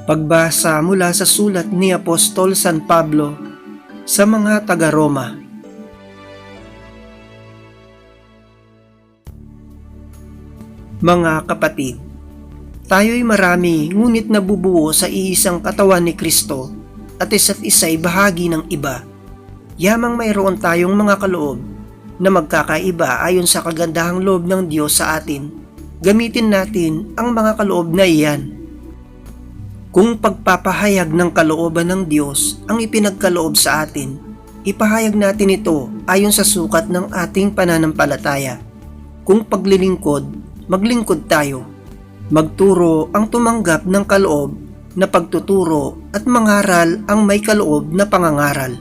Pagbasa mula sa sulat ni Apostol San Pablo sa mga taga-Roma. Mga kapatid, tayo'y marami ngunit nabubuo sa iisang katawan ni Kristo at isa't isa'y bahagi ng iba. Yamang mayroon tayong mga kaloob na magkakaiba ayon sa kagandahang loob ng Diyos sa atin, gamitin natin ang mga kaloob na iyan. Kung pagpapahayag ng kalooban ng Diyos ang ipinagkaloob sa atin, ipahayag natin ito ayon sa sukat ng ating pananampalataya. Kung paglilingkod, maglingkod tayo. Magturo ang tumanggap ng kaloob na pagtuturo at mangaral ang may kaloob na pangangaral.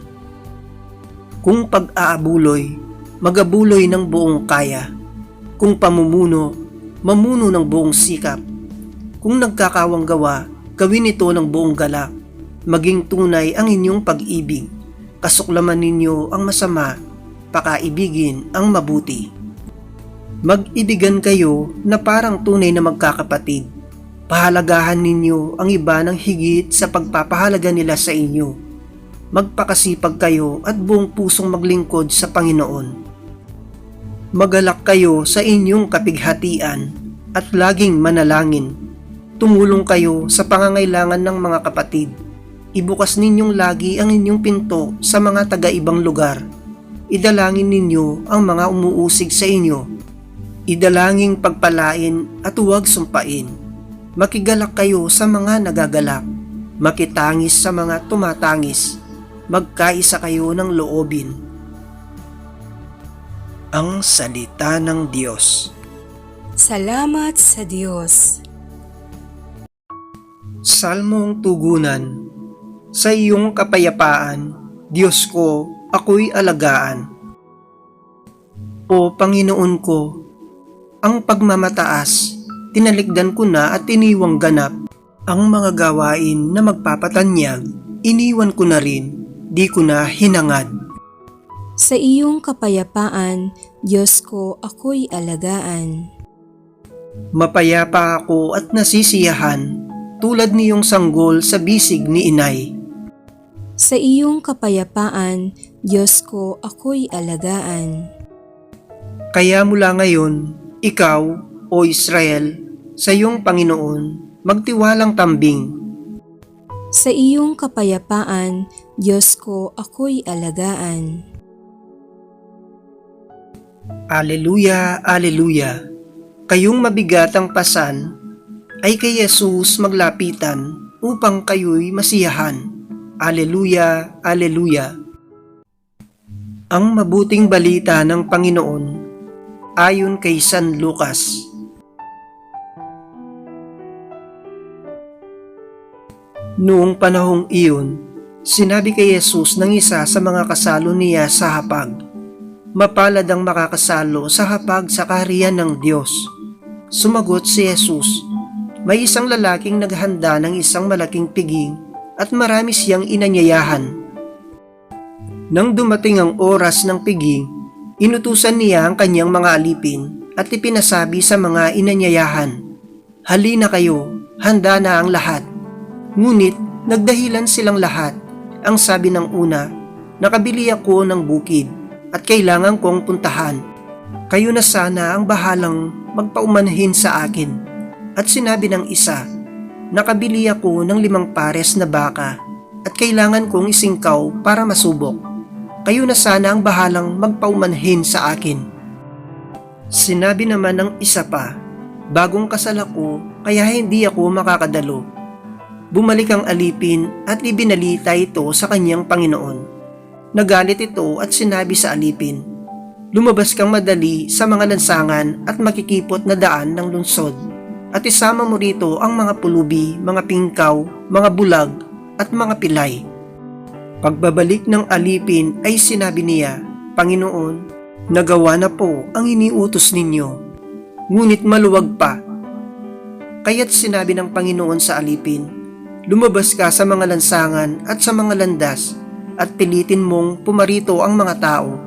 Kung pag-aabuloy, magabuloy ng buong kaya. Kung pamumuno, mamuno ng buong sikap. Kung nagkakawang gawa, gawin ito ng buong galak. Maging tunay ang inyong pag-ibig. Kasuklaman ninyo ang masama, pakaibigin ang mabuti. Mag-ibigan kayo na parang tunay na magkakapatid. Pahalagahan ninyo ang iba ng higit sa pagpapahalaga nila sa inyo. Magpakasipag kayo at buong pusong maglingkod sa Panginoon. Magalak kayo sa inyong kapighatian at laging manalangin. Tumulong kayo sa pangangailangan ng mga kapatid. Ibukas ninyong lagi ang inyong pinto sa mga taga-ibang lugar. Idalangin ninyo ang mga umuusig sa inyo idalanging pagpalain at huwag sumpain. Makigalak kayo sa mga nagagalak, makitangis sa mga tumatangis, magkaisa kayo ng loobin. Ang Salita ng Diyos Salamat sa Diyos. Salmong Tugunan Sa iyong kapayapaan, Diyos ko, ako'y alagaan. O Panginoon ko, ang pagmamataas, tinalikdan ko na at iniwang ganap. Ang mga gawain na magpapatanyag, iniwan ko na rin, di ko na hinangad. Sa iyong kapayapaan, Diyos ko, ako'y alagaan. Mapayapa ako at nasisiyahan, tulad niyong sanggol sa bisig ni inay. Sa iyong kapayapaan, Diyos ko, ako'y alagaan. Kaya mula ngayon, ikaw, o Israel, sa iyong Panginoon, magtiwalang tambing. Sa iyong kapayapaan, Diyos ko, ako'y alagaan. Aleluya, Aleluya. Kayong mabigat ang pasan, ay kay Jesus maglapitan upang kayo'y masiyahan. Aleluya, Aleluya. Ang mabuting balita ng Panginoon ayon kay San Lucas. Noong panahong iyon, sinabi kay Jesus ng isa sa mga kasalo niya sa hapag, Mapalad ang makakasalo sa hapag sa kaharian ng Diyos. Sumagot si Jesus, May isang lalaking naghanda ng isang malaking piging at marami siyang inanyayahan. Nang dumating ang oras ng piging, inutusan niya ang kanyang mga alipin at ipinasabi sa mga inanyayahan, Halina kayo, handa na ang lahat. Ngunit nagdahilan silang lahat. Ang sabi ng una, nakabili ako ng bukid at kailangan kong puntahan. Kayo na sana ang bahalang magpaumanhin sa akin. At sinabi ng isa, nakabili ako ng limang pares na baka at kailangan kong isingkaw para masubok. Kayo na sana ang bahalang magpaumanhin sa akin. Sinabi naman ng isa pa, bagong kasal ako kaya hindi ako makakadalo. Bumalik ang alipin at ibinalita ito sa kanyang Panginoon. Nagalit ito at sinabi sa alipin, Lumabas kang madali sa mga lansangan at makikipot na daan ng lungsod at isama mo rito ang mga pulubi, mga pingkaw, mga bulag at mga pilay. Pagbabalik ng alipin ay sinabi niya, Panginoon, nagawa na po ang iniutos ninyo, ngunit maluwag pa. Kaya't sinabi ng Panginoon sa alipin, Lumabas ka sa mga lansangan at sa mga landas at pilitin mong pumarito ang mga tao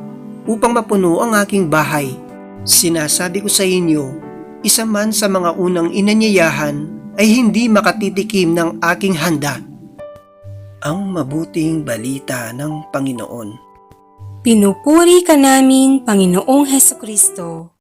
upang mapuno ang aking bahay. Sinasabi ko sa inyo, isa man sa mga unang inanyayahan ay hindi makatitikim ng aking handa. Ang mabuting balita ng Panginoon. Pinupuri ka namin, Panginoong Heso Kristo.